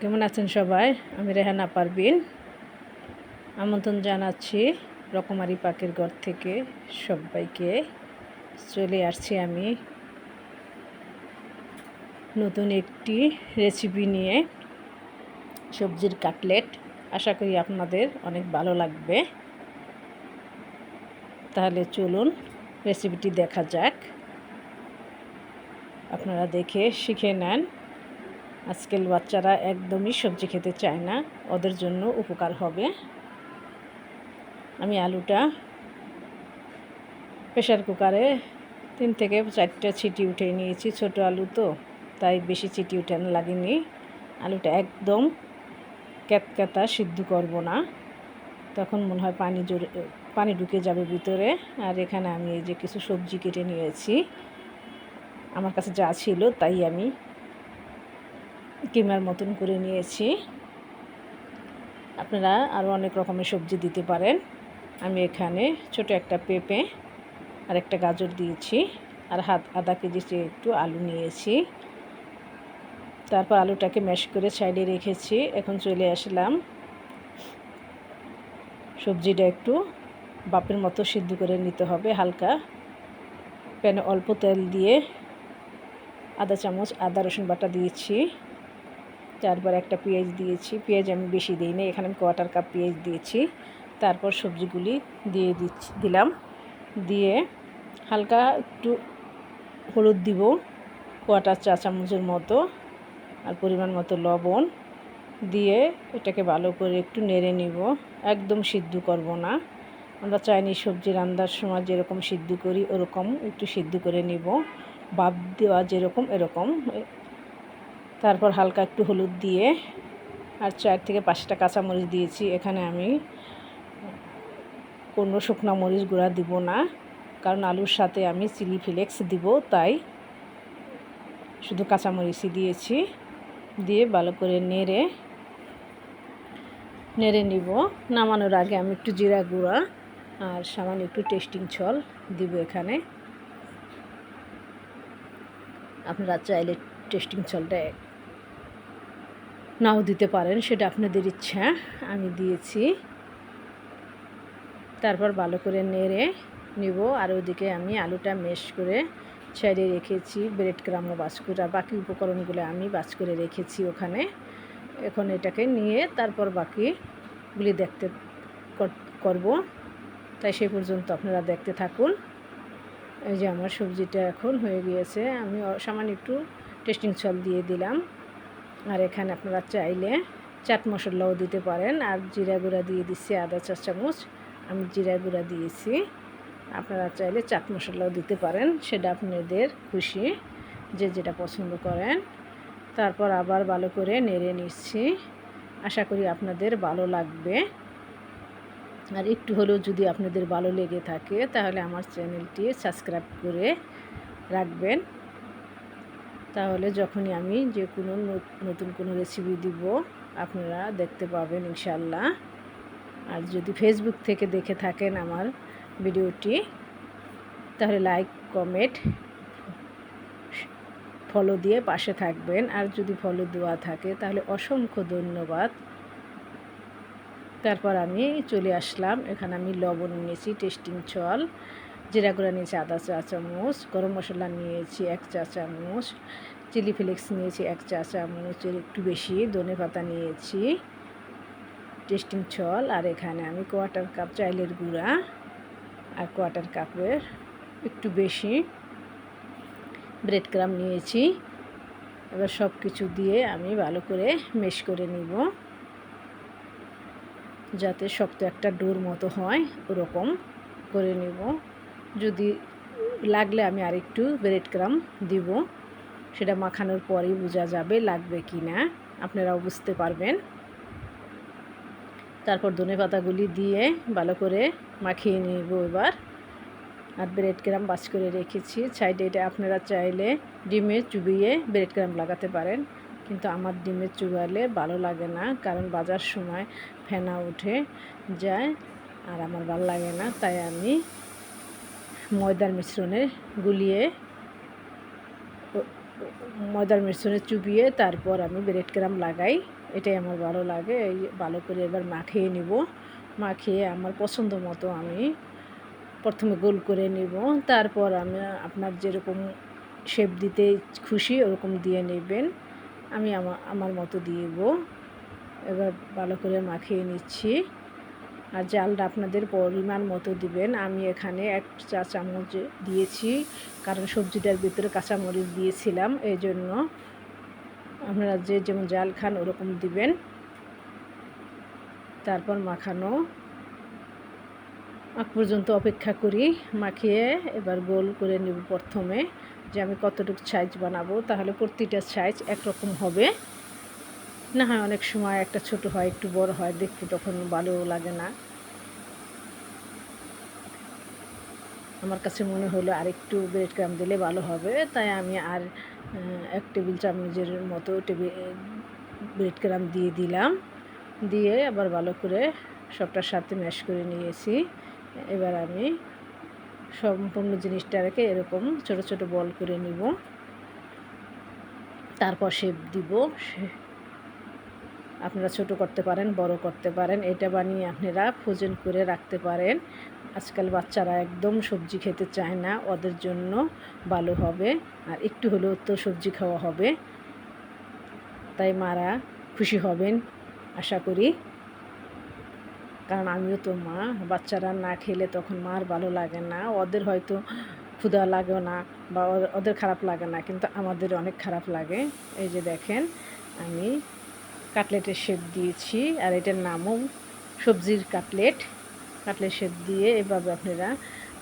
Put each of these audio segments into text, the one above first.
কেমন আছেন সবাই? আমি রেহানা পারবিন আমন্ত্রণ জানাচ্ছি রকমারি পাকের ঘর থেকে সবাইকে। চলে আসছি আমি নতুন একটি রেসিপি নিয়ে সবজির কাটলেট। আশা করি আপনাদের অনেক ভালো লাগবে। তাহলে চলুন রেসিপিটি দেখা যাক। আপনারা দেখে শিখে নেন। আজকাল বাচ্চারা একদমই সবজি খেতে চায় না, ওদের জন্য উপকার হবে। আমি আলুটা প্রেশার কুকারে তিন থেকে চারটা ছিটি উঠে নিয়েছি, ছোট আলু তো, তাই বেশি চিটি উঠানো লাগেনি। আলুটা একদম ক্যাতক্যাতা সিদ্ধ করব না। তখন মনে হয় পানি জোরে, পানি ঢুকে যাবে ভিতরে। আর এখানে আমি এই যে কিছু সবজি কেটে নিয়েছি। আমার কাছে যা ছিল তাই আমি কিমার মতন করে নিয়েছি। আপনারা আরও অনেক রকমের সবজি দিতে পারেন। আমি এখানে ছোট একটা পেঁপে আর একটা গাজর দিয়েছি আর হাত আধা কেজি একটু আলু নিয়েছি। তারপর আলুটাকে ম্যাশ করে সাইডে রেখেছি। এখন চলে আসলাম। সবজিটা একটু বাপের মতো সিদ্ধ করে নিতে হবে হালকা। প্যানে অল্প তেল দিয়ে আধা চামচ, আদা রসুন বাটা দিয়েছি। চারবার একটা পেঁয়াজ দিয়েছি। পেঁয়াজ আমি বেশি দিই না এখানে আমি কোয়াটার কাপ পেঁয়াজ দিয়েছি। তারপর সবজিগুলি দিয়ে দিচ্ছি, দিলাম। দিয়ে হালকা একটু হলুদ দিব, কোয়াটার চা চামচের মতো আর পরিমাণ মতো লবণ। দিয়ে এটাকে ভালো করে একটু নেড়ে নিব, একদম সিদ্ধ করব না। আমরা চাইনিজ সবজি রান্নার সময় যেরকম সিদ্ধ করি, ওরকম একটু সিদ্ধ করে নিব। বাপ দেওয়া যেরকম, এরকম। তারপর হালকা একটু হলুদ দিয়ে আর চার থেকে পাঁচটা কাঁচামরিচ দিয়েছি। এখানে আমি কোনো শুকনো মরিচ গুঁড়া দিব না, কারণ আলুর সাথে আমি চিলি ফ্লেক্স দিব, তাই শুধু কাঁচামরিচই দিয়েছি। দিয়ে ভালো করে নেড়ে নেড়ে নিব। নামানোর আগে আমি একটু জিরা গুঁড়া আর সামান্য একটু টেস্টিং ছল দিব এখানে। আপনারা চাইলে টেস্টিং ছলটা নাও দিতে পারেন, সেটা আপনাদের ইচ্ছা। আমি দিয়েছি। তারপর ভালো করে নেড়ে নিব, আর ওইদিকে আমি আলুটা মেশ করে ছেড়ে রেখেছি ব্রেড ক্রামও বাস করে বাকি উপকরণগুলো আমি বাস করে রেখেছি ওখানে। এখন এটাকে নিয়ে তারপর বাকিগুলি দেখতে করব। তাই সে পর্যন্ত আপনারা দেখতে থাকুন। এই যে আমার সবজিটা এখন হয়ে গিয়েছে, আমি সামান্য একটু টেস্টিং ছল দিয়ে দিলাম। আর এখানে আপনারা চাইলে চাট মশলাও দিতে পারেন। আর জিরা গুঁড়া দিয়ে দিচ্ছি আদা চা চামচ আমি জিরা গুঁড়া দিয়েছি। আপনারা চাইলে চাট মশলাও দিতে পারেন, সেটা আপনাদের খুশি, যে যেটা পছন্দ করেন। তারপর আবার ভালো করে নেড়ে নিচ্ছি। আশা করি আপনাদের ভালো লাগবে। আর একটু হলেও যদি আপনাদের ভালো লেগে থাকে, তাহলে আমার চ্যানেলটি সাবস্ক্রাইব করে রাখবেন। তাহলে যখনই আমি যে কোনো নতুন কোনো রেসিপি দিব, আপনারা দেখতে পাবেন ইনশাল্লাহ আর যদি ফেসবুক থেকে দেখে থাকেন আমার ভিডিওটি, তাহলে লাইক কমেন্ট ফলো দিয়ে পাশে থাকবেন। আর যদি ফলো দেওয়া থাকে, তাহলে অসংখ্য ধন্যবাদ। তারপর আমি চলে আসলাম। এখানে আমি লবণ নিয়েছি টেস্টিং চল। জিরা গুঁড়া নিয়েছি, আদা চা চামচ, গরম মশলা নিয়েছি এক চা চামচ, চিলি ফ্লেক্স নিয়েছি এক চা চামচের একটু বেশি ধনে পাতা নিয়েছি, টেস্টিং ছল, আর এখানে আমি কোয়াটার কাপ, চাইলের গুঁড়া আর কোয়াটার কাপের একটু বেশি ব্রেড ক্রাম নিয়েছি। এবার সব কিছু দিয়ে আমি ভালো করে মেশ করে নিব, যাতে শক্ত একটা ডোর মতো হয়, ওরকম করে নিব। যদি লাগলে আমি আরেকটু ব্রেড ক্রাম দিব। সেটা মাখানোর পরেই বোঝা যাবে লাগবে কি না আপনারাও বুঝতে পারবেন। তারপর ধনে পাতাগুলি দিয়ে ভালো করে মাখিয়ে নিব এবার। আর ব্রেড ক্রাম বাস করে রেখেছি। সাইডে এটা আপনারা চাইলে ডিমে চুবিয়ে ব্রেড ক্রাম লাগাতে পারেন। কিন্তু আমার ডিমে চুবালে ভালো লাগে না, কারণ বাজার সময় ফেনা উঠে যায়। আর আমার ভালো লাগে না, তাই আমি ময়দার মিশ্রণে গুলিয়ে, ময়দার মিশ্রণে চুবিয়ে তারপর আমি ব্রেড ক্রাম লাগাই। এটাই আমার ভালো লাগে। এই ভালো করে এবার মাখিয়ে নিব। মাখিয়ে আমার পছন্দ মতো আমি প্রথমে গোল করে নিব। তারপর আমি আপনার যেরকম শেপ দিতে খুশি ওরকম দিয়ে নেবেন। আমি আমার মতো দিব। এবার ভালো করে মাখিয়ে নিচ্ছি। আর জালটা আপনাদের পরিমাণ মতো দিবেন। আমি এখানে এক চা চামচ দিয়েছি, কারণ সবজিটার ভিতরে কাঁচামরিচ দিয়েছিলাম এই জন্য আপনারা যে যেমন জাল খান ওরকম দিবেন। তারপর মাখানো আগ পর্যন্ত অপেক্ষা করি, মাখিয়ে এবার গোল করে নেব প্রথমে। যে আমি কতটুকু সাইজ বানাবো, তাহলে প্রতিটা সাইজ একরকম হবে। না হয় অনেক সময় একটা ছোট হয়, একটু বড় হয়, দেখতে তখন ভালো লাগে না। আমার কাছে মনে হলো আর একটু ব্রেড ক্রাম দিলে ভালো হবে, তাই আমি আর এক টেবিল চামচের মতো টেবিল ব্রেড ক্রাম দিয়ে দিলাম। দিয়ে আবার ভালো করে সবটার সাথে ম্যাশ করে নিয়েছি। এবার আমি সম্পূর্ণ জিনিসটাকে এরকম ছোট ছোট বল করে নিব। তারপর শেপ দিব আপনারা ছোট করতে পারেন, বড় করতে পারেন। এটা বানিয়ে আপনারা ফ্রোজেন করে রাখতে পারেন। আজকাল বাচ্চারা একদম সবজি খেতে চায় না, ওদের জন্য ভালো হবে। আর একটু হলেও তো সবজি খাওয়া হবে। তাই মারা খুশি হবেন, আশা করি। কারণ আমিও তো মা, বাচ্চারা না খেলে তখন মার ভালো লাগে না। ওদের হয়তো ক্ষুধা লাগে না বা ওদের খারাপ লাগে না, কিন্তু আমাদের অনেক খারাপ লাগে। এই যে দেখেন, আমি কাটলেটের শেপ দিয়েছি, আর এটার নামও সবজির কাটলেট। কাটলেট শেপ দিয়ে এভাবে আপনারা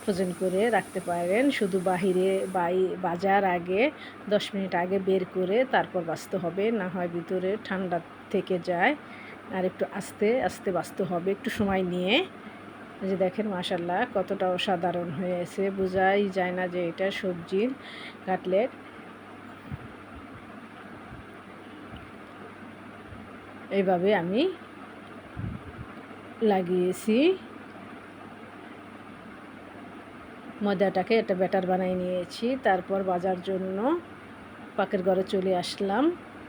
ফ্রোজেন করে রাখতে পারেন। শুধু বাহিরে বাই, বাজার আগে, দশ মিনিট আগে বের করে তারপর বাঁচতে হবে, না হয় ভিতরে ঠান্ডা থেকে যায়। আর একটু আস্তে আস্তে বাঁচতে হবে, একটু সময় নিয়ে। যে দেখেন মাসাল্লাহ কতটা অসাধারণ হয়েছে বোঝাই যায় না যে এটা সবজির কাটলেট। এইভাবে আমি লাগিয়েছি। ময়দাটাকে একটা ব্যাটার বানিয়ে নিয়েছি। তারপর বাজার জন্য পাকের ঘরে চলে আসলাম।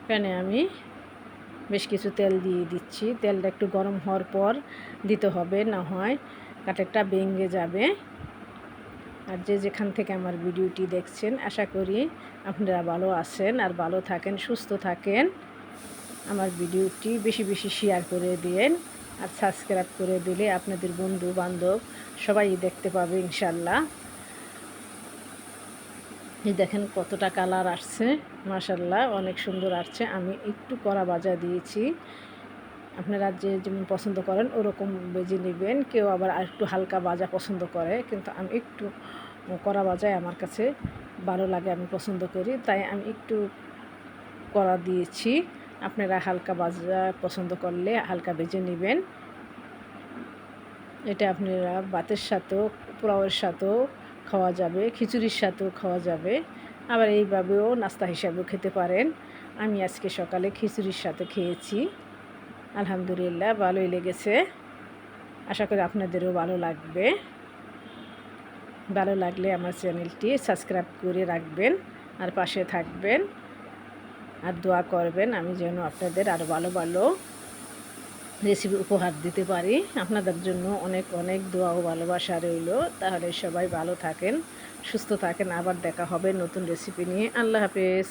প্যানে আমি বেশ কিছু তেল দিয়ে দিচ্ছি। তেলটা একটু গরম হওয়ার পর দিতে হবে, না হয় কাঠেরটা ভেঙে যাবে। আর যে যেখান থেকে আমার ভিডিওটি দেখছেন, আশা করি আপনারা ভালো আছেন আর ভালো থাকেন, সুস্থ থাকেন। আমার ভিডিওটি বেশি বেশি শেয়ার করে দিন আর সাবস্ক্রাইব করে দিলে আপনাদের বন্ধু বান্ধব সবাই দেখতে পাবে ইনশাল্লাহ এই দেখেন কতটা কালার আসছে মাসাল্লাহ অনেক সুন্দর আসছে। আমি একটু কড়া বাজা দিয়েছি। আপনারা যে যেমন পছন্দ করেন, ওরকম বেজে নেবেন। কেউ আবার একটু হালকা বাজা পছন্দ করে, কিন্তু আমি একটু কড়া বাজায় আমার কাছে ভালো লাগে, আমি পছন্দ করি। তাই আমি একটু কড়া দিয়েছি। আপনারা হালকা বাজা পছন্দ করলে হালকা বেজে নেবেন। এটা আপনারা ভাতের সাথেও, পোলাওয়ের সাথেও খাওয়া যাবে, খিচুড়ির সাথেও খাওয়া যাবে। আবার এইভাবেও নাস্তা হিসাবেও খেতে পারেন। আমি আজকে সকালে খিচুড়ির সাথে খেয়েছি। আলহামদুলিল্লাহ ভালোই লেগেছে। আশা করি আপনাদেরও ভালো লাগবে। ভালো লাগলে আমার চ্যানেলটি সাবস্ক্রাইব করে রাখবেন আর পাশে থাকবেন। আর দোয়া করবেন, আমি যেন আপনাদের আরও ভালো ভালো রেসিপি উপহার দিতে পারি। আপনাদের জন্য অনেক অনেক দোয়া ও ভালোবাসা রইল। তাহলে সবাই ভালো থাকেন, সুস্থ থাকেন। আবার দেখা হবে নতুন রেসিপি নিয়ে। আল্লাহ হাফেজ।